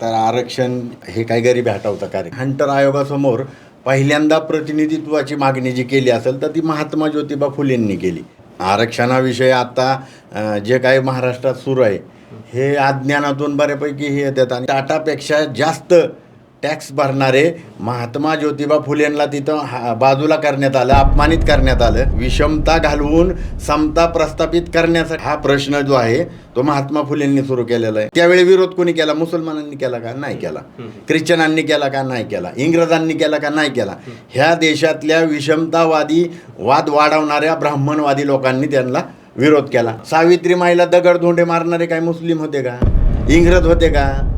तर आरक्षण हे काही गरीब हटवतं कार्य. हंटर आयोगासमोर पहिल्यांदा प्रतिनिधित्वाची मागणी जी केली असेल तर ती महात्मा ज्योतिबा फुलेंनी केली. आरक्षणाविषयी आता जे काही महाराष्ट्रात सुरू आहे हे अज्ञानातून बऱ्यापैकी हे येतात आणि टाटापेक्षा जास्त टॅक्स भरणारे महात्मा ज्योतिबा फुलेंना तिथं हा- बाजूला करण्यात आलं अपमानित करण्यात आलं. विषमता घालवून समता प्रस्थापित करण्यासाठी हा प्रश्न जो आहे तो महात्मा फुलेंनी सुरू केलेला आहे. त्यावेळी विरोध कोणी केला? मुसलमानांनी केला का? नाही केला. ख्रिश्चनांनी केला का? नाही केला. इंग्रजांनी केला का? नाही केला. ह्या देशातल्या विषमतावादी वाद वाढवणाऱ्या ब्राह्मणवादी लोकांनी त्यांना विरोध केला. सावित्री माईला दगडधोंडे मारणारे काय मुस्लिम होते का? इंग्रज होते का?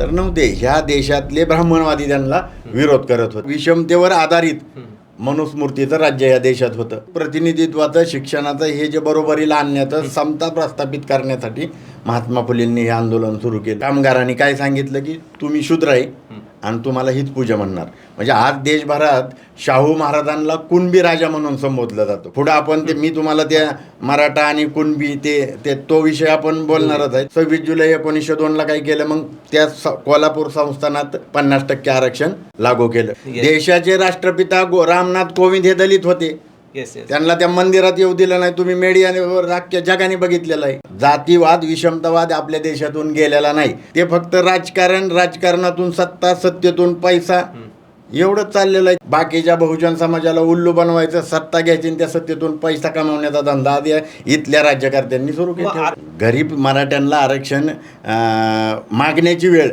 तर नव्हते. ह्या देशातले ब्राह्मणवादी त्यांना विरोध करत होते. विषमतेवर आधारित मनुस्मृतीचं राज्य या देशात होतं. प्रतिनिधित्वाचं शिक्षणाचं हे जे बरोबरीला आणण्याचं समता प्रस्थापित करण्यासाठी महात्मा फुलेंनी हे आंदोलन सुरू केलं. कामगारांनी काय सांगितलं की तुम्ही शूद्र आहे. आणि तुम्हाला हीच पूजा म्हणणार. म्हणजे आज देशभरात शाहू महाराजांना कुणबी राजा म्हणून संबोधलं जातं. पुढं आपण ते मी तुम्हाला त्या मराठा आणि कुणबी ते ते तो विषय आपण बोलणारच आहे. सव्वीस जुलै एकोणीसशे दोनला काय केलं? मग त्या कोल्हापूर संस्थानात पन्नास टक्के आरक्षण लागू केलं. देशाचे राष्ट्रपिता गो रामनाथ कोविंद हे दलित होते. येस येस त्यांना त्या मंदिरात येऊ दिलं नाही तुम्ही मीडियावर अख्ख्या जगाने बघितलेलं आहे. जातीवाद विषमतावाद आपल्या देशातून गेलेला नाही. ते फक्त राजकारण राजकारणातून सत्ता सत्तेतून पैसा. एवढंच चाललेलं आहे. बाकीच्या बहुजन समाजाला उल्लू बनवायचं सत्ता घ्यायची आणि त्या सत्तेतून पैसा कमावण्याचा धंदा आधी इथल्या राज्यकर्त्यांनी सुरू केला. गरीब मराठ्यांना आरक्षण मागण्याची वेळ.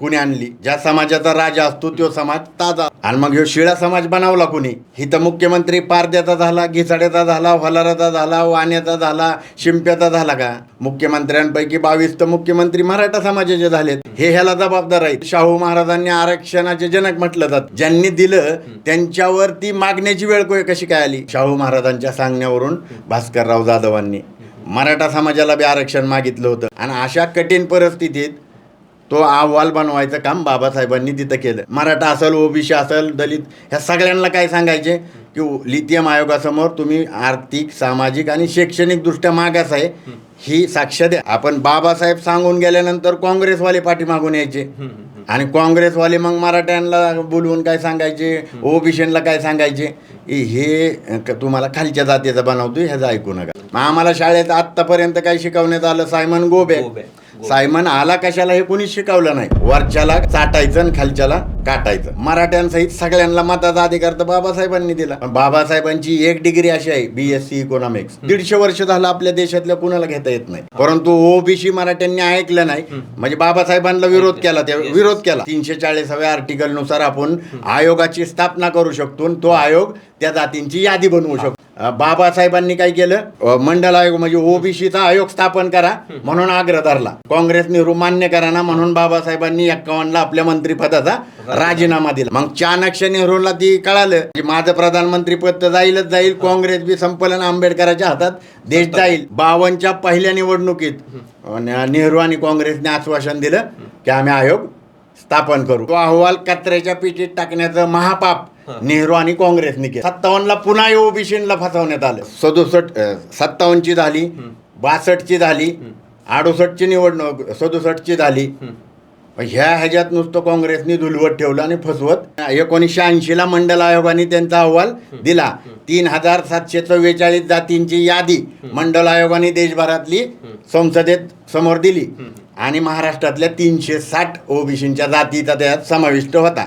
कुणी आणली? ज्या समाजाचा राजा असतो तो समाज ताजा. आणि मग ह्यो शिळा समाज बनवला कुणी? इथं मुख्यमंत्री पारद्याचा झाला घिसाड्याचा झाला होलाराचा झाला वाण्याचा झाला शिंप्याचा झाला का? मुख्यमंत्र्यांपैकी बावीस तर मुख्यमंत्री मराठा समाजाचे झालेत. हे ह्याला जबाबदार आहेत. शाहू महाराजांनी आरक्षणाचे जनक म्हटलं जात. ज्यांनी दिलं त्यांच्यावर ती मागण्याची वेळ कशी काय आली? शाहू महाराजांच्या सांगण्यावरून भास्करराव जाधवांनी. मराठा समाजाला बी आरक्षण मागितलं होतं. आणि अशा कठीण परिस्थितीत तो अहवाल बनवायचं काम बाबासाहेबांनी तिथं केलं. मराठा असेल ओबीसी असेल दलित ह्या सगळ्यांना काय सांगायचे? की लिथियम आयोगासमोर तुम्ही आर्थिक सामाजिक आणि शैक्षणिक दृष्ट्या मागास आहे ही साक्ष द्या. आपण बाबासाहेब सांगून गेल्यानंतर काँग्रेसवाले पाठीमागून यायचे. आणि काँग्रेसवाले मग मराठ्यांना बोलवून काय सांगायचे? ओबीसीला काय सांगायचे? हे तुम्हाला खालच्या जातीचं बनवतो ह्याचं ऐकू नका. मग आम्हाला शाळेत आत्तापर्यंत काय शिकवण्यात आलं? सायमन गोबे. गोबे. सायमन आला कशाला हे कोणी शिकवलं नाही? वरच्याला चाटायचं आणि खालच्याला काटायचं. मराठ्यांसहित सगळ्यांना मताचा अधिकार तर बाबासाहेबांनी दिला. बाबासाहेबांची एक डिग्री अशी आहे बी एस सी इकॉनॉमिक्स दीडशे वर्ष झालं आपल्या देशातल्या कुणाला घेता येत नाही. परंतु ओबीसी मराठ्यांनी ऐकलं नाही. म्हणजे बाबासाहेबांना विरोध केला त्या विरोध केला. तीनशे चाळीसाव्या आर्टिकलनुसार आपण आयोगाची स्थापना करू शकतो तो आयोग त्या जातींची यादी बनवू शकतो. बाबासाहेबांनी काय केलं? मंडल आयोग म्हणजे ओबीसीचा आयोग स्थापन करा म्हणून आग्रह धरला. काँग्रेस नेहरू मान्य करा ना म्हणून बाबासाहेबांनी एक्कावन्नला आपल्या मंत्रिपदाचा राजीनामा दिला. मग चाणक्य नेहरूला ती कळालं की माझं प्रधानमंत्री पद तर जाईलच जाईल काँग्रेस बी संपलन आंबेडकरांच्या हातात देश जाईल. बावनच्या पहिल्या निवडणुकीत नेहरू आणि काँग्रेसने आश्वासन दिलं की आम्ही आयोग स्थापन करू. तो अहवाल कचऱ्याच्या पिटीत टाकण्याचं महापाप नेहरू आणि काँग्रेसने केलं. सत्तावन्नला पुन्हा ओबीसीला फसवण्यात आलं. सदुसष्ट सत्तावन्नची झाली बासष्टची झाली अडुसष्टची निवडणूक सदुसष्टची झाली. ह्या ह्याच्यात नुसतं काँग्रेसने धुलवत ठेवलं आणि फसवत. एकोणीसशे ऐंशीला मंडल आयोगाने त्यांचा अहवाल दिला. तीन हजार सातशे चव्वेचाळीस जातींची यादी मंडल आयोगाने देशभरातली संसदेत समोर दिली. आणि महाराष्ट्रातल्या तीनशे साठ ओबीसींच्या जातीचा त्यात समाविष्ट होता.